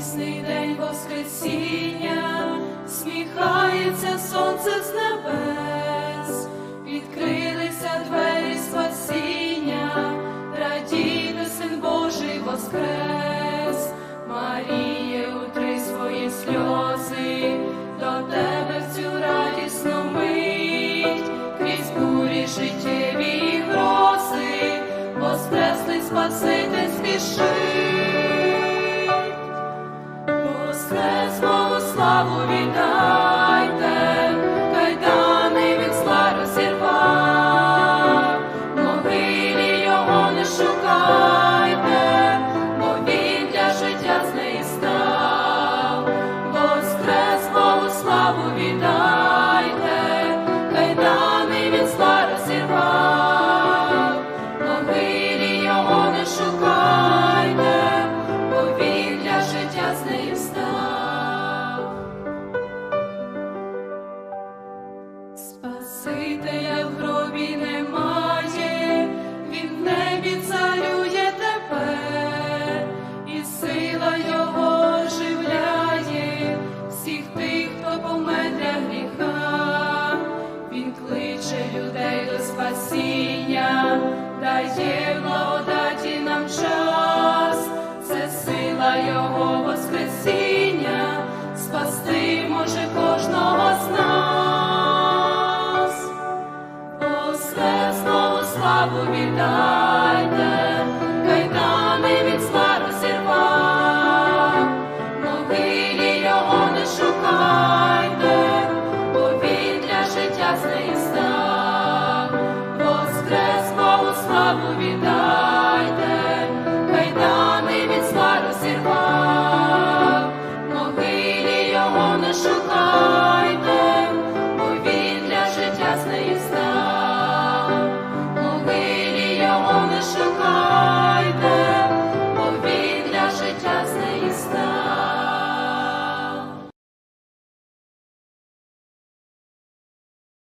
радісний день Воскресіння, сміхається сонце з небес, відкрилися двері спасіння, радійно син Божий воскрес, Маріє, утри свої сльози, до тебе в цю радісну мить, крізь бурі життєві і грози, воскреслий спаситель спішить. mine. Його Воскресіння спасти може кожного з нас, знову, славу віддайте, кайдани від свару зірва, могилі його не шукайте, бо він для життя з неї став, Воскресного славу віддайте.